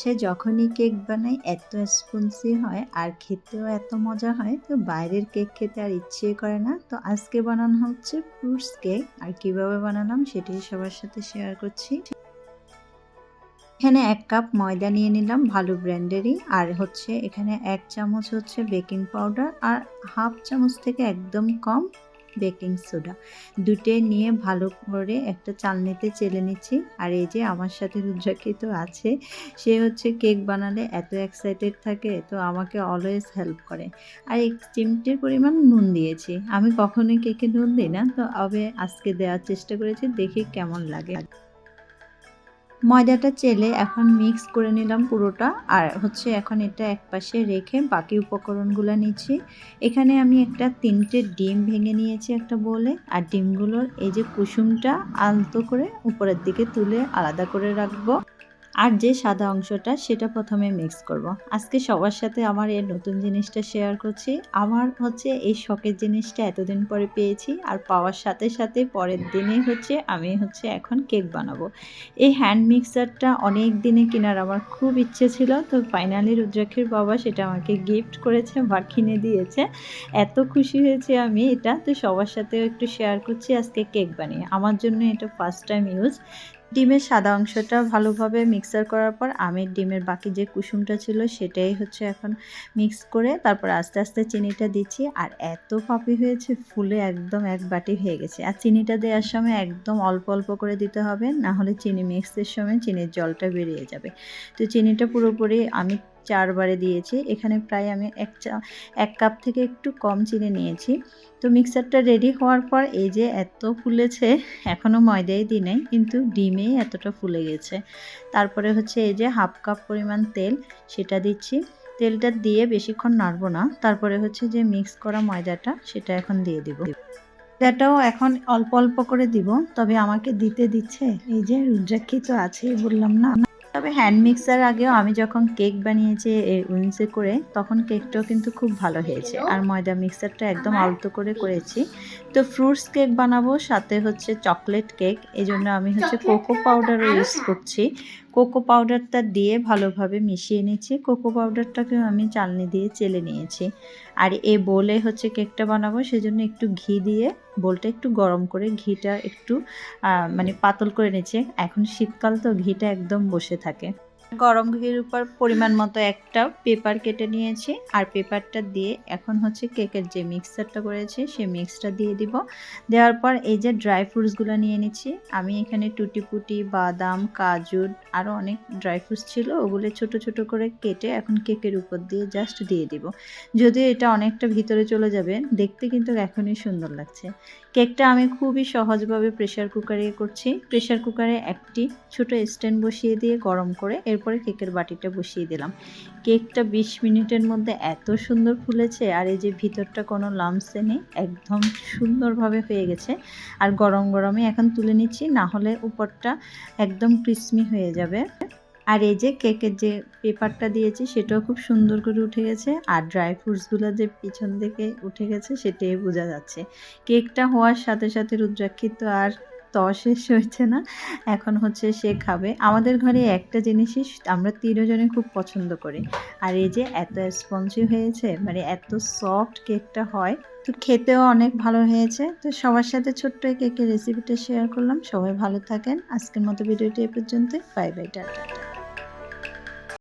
সে যখনই কেক বানাই এত স্পঞ্জি হয় আর খেতেও এত মজা হয়, তো বাইরের কেক খেতে আর ইচ্ছে করে না। তো আজকে বানানো হচ্ছে ফ্রুটস কেক, আর কীভাবে বানালাম সেটাই সবার সাথে শেয়ার করছি। এখানে এক কাপ ময়দা নিয়ে নিলাম ভালো ব্র্যান্ডেরই, আর হচ্ছে এখানে এক চামচ হচ্ছে বেকিং পাউডার, আর হাফ চামচ থেকে একদম কম বেকিং সোডা। দুটোই নিয়ে ভালো করে একটা চালনিতে চেলে নিচ্ছি। আর এই যে আমার সাথে রুদ্রাকি তো আছে, সে হচ্ছে কেক বানালে এত এক্সাইটেড থাকে, তো আমাকে অলওয়েজ হেল্প করে। আর এক চিমটির পরিমাণ নুন দিয়েছি। আমি কখনোই কেকে নুন দিই না, তো আবে আজকে দেওয়ার চেষ্টা করেছি, দেখি কেমন লাগে। ময়দাটা চেলে এখন মিক্স করে নিলাম পুরোটা। আর হচ্ছে এখন এটা এক পাশে রেখে বাকি উপকরণগুলো নিচ্ছি। এখানে আমি একটা তিনটে ডিম ভেঙে নিয়েছি একটা বলে। আর ডিমগুলোর এই যে কুসুমটা আলতো করে উপরের দিকে তুলে আলাদা করে রাখব। আর যে সাদা অংশটা সেটা প্রথমে মিক্স করব। আজকে সবার সাথে আমার এই নতুন জিনিসটা শেয়ার করছি। আমার হচ্ছে এই শখের জিনিসটা এতদিন পরে পেয়েছি আর পাওয়ার সাথে সাথে পরের দিনে হচ্ছে আমি হচ্ছে এখন কেক বানাবো। এই হ্যান্ড মিক্সারটা অনেক দিনে কেনার আমার খুব ইচ্ছে ছিল, তো ফাইনালি রুদ্রাক্ষীর বাবা সেটা আমাকে গিফট করেছে বা কিনে দিয়েছে। এত খুশি হয়েছে আমি এটা, তো সবার সাথেও একটু শেয়ার করছি আজকে কেক বানিয়ে। আমার জন্য এটা ফার্স্ট টাইম ইউজ ডিমের সাদা অংশটা ভালোভাবে মিক্সার করার পর আমের ডিমের বাকি যে কুসুমটা ছিল সেটাই হচ্ছে এখন মিক্স করে তারপর আস্তে আস্তে চিনিটা দিচ্ছি। আর এত পাপি হয়েছে, ফুলে একদম এক বাটি হয়ে গেছে। আর চিনিটা দেওয়ার সময় একদম অল্প অল্প করে দিতে হবে, না হলে চিনি মিক্সের সময় চিনির জলটা বেরিয়ে যাবে। তো চিনিটা পুরোপুরি আমি চারবারে দিয়েছি। এখানে প্রায় আমি এক চা, এক কাপ থেকে একটু কম চিনি নিয়েছি। তো মিক্সারটা রেডি হওয়ার পর এই যে এত ফুলেছে এখনও ময়দাই দিই নাই, কিন্তু ডিমেই এতটা ফুলে গেছে। তারপরে হচ্ছে এই যে হাফ কাপ পরিমাণ তেল, সেটা দিচ্ছি। তেলটা দিয়ে বেশিক্ষণ নাড়বো না। তারপরে হচ্ছে যে মিক্স করা ময়দাটা, সেটা এখন দিয়ে দিব। ময়দাটাও এখন অল্প অল্প করে দিব, তবে আমাকে দিতে দিচ্ছে। এই যে রুদ্রাক্ষী তো আছেই বললাম না। তবে হ্যান্ড মিক্সার আগেও আমি যখন কেক বানিয়েছি উইন্সে করে তখন কেকটাও কিন্তু খুব ভালো হয়েছে। আর ময়দা মিক্সারটা একদম আলতো করে করেছি। তো ফ্রুটস কেক বানাবো সাথে হচ্ছে চকলেট কেক এই জন্য আমি হচ্ছে কোকো পাউডারও ইউজ করছি। কোকো পাউডারটা দিয়ে ভালোভাবে মিশিয়ে নিচ্ছি। কোকো পাউডারটাকেও আমি চালনি দিয়ে চেলে নিয়েছি। আর এ বোলে হচ্ছে কেকটা বানাবো, সেজন্য একটু ঘি দিয়ে বোলটা একটু গরম করে ঘিটা একটু মানে পাতল করে নিচ্ছে। এখন শীতকাল তো ঘিটা একদম বসে থাকে। গরম ঘির উপর পরিমাণ মতো একটা পেপার কেটে নিয়েছি। আর পেপারটা দিয়ে এখন হচ্ছে কেকের যে মিক্সারটা করেছি, সেই মিক্সটা দিয়ে দিব। দেওয়ার পর এই যে ড্রাই ফ্রুটসগুলো নিয়ে নিচ্ছি। আমি এখানে টুটিপুটি, বাদাম, কাজু আরও অনেক ড্রাই ফ্রুটস ছিল, ওগুলো ছোট ছোট করে কেটে এখন কেকের উপর দিয়ে জাস্ট দিয়ে দিব। যদিও এটা অনেকটা ভিতরে চলে যাবে, দেখতে কিন্তু এখনই সুন্দর লাগছে। কেকটা আমি খুবই সহজভাবে প্রেশার কুকারে করছি। প্রেশার কুকারে একটি ছোট স্ট্যান্ড বসিয়ে দিয়ে গরম করে এরপরে কেকের বাটিটা বসিয়ে দিলাম। কেকটা ২০ মিনিটের মধ্যে এত সুন্দর ফুলেছে আর এই যে ভিতরটা কোনো লামসে নেই, একদম সুন্দরভাবে হয়ে গেছে। আর গরম গরমে এখন তুলে নিচ্ছি, না হলে উপরটা একদম ক্রিসমি হয়ে যাবে। আর এই যে কেকের যে পেপারটা দিয়েছি, সেটাও খুব সুন্দর করে উঠে গেছে। আর ড্রাই ফ্রুটসগুলো যে পিছন থেকে উঠে গেছে, সেটাই বোঝা যাচ্ছে। কেকটা হওয়ার সাথে সাথে রুদ্রাক্ষিত আর ত শেষ হয়েছে না। এখন হচ্ছে সে খাবে। আমাদের ঘরে একটা জিনিসই আমরা তিনজনে খুব পছন্দ করি। আর এই যে এত স্পঞ্জি হয়েছে মানে এত সফট কেকটা হয়, তো খেতেও অনেক ভালো হয়েছে। তো সবার সাথে ছোট্ট কেকের রেসিপিটা শেয়ার করলাম। সবাই ভালো থাকেন। আজকের মতো ভিডিওটি এ পর্যন্ত বাই বাই টাটা।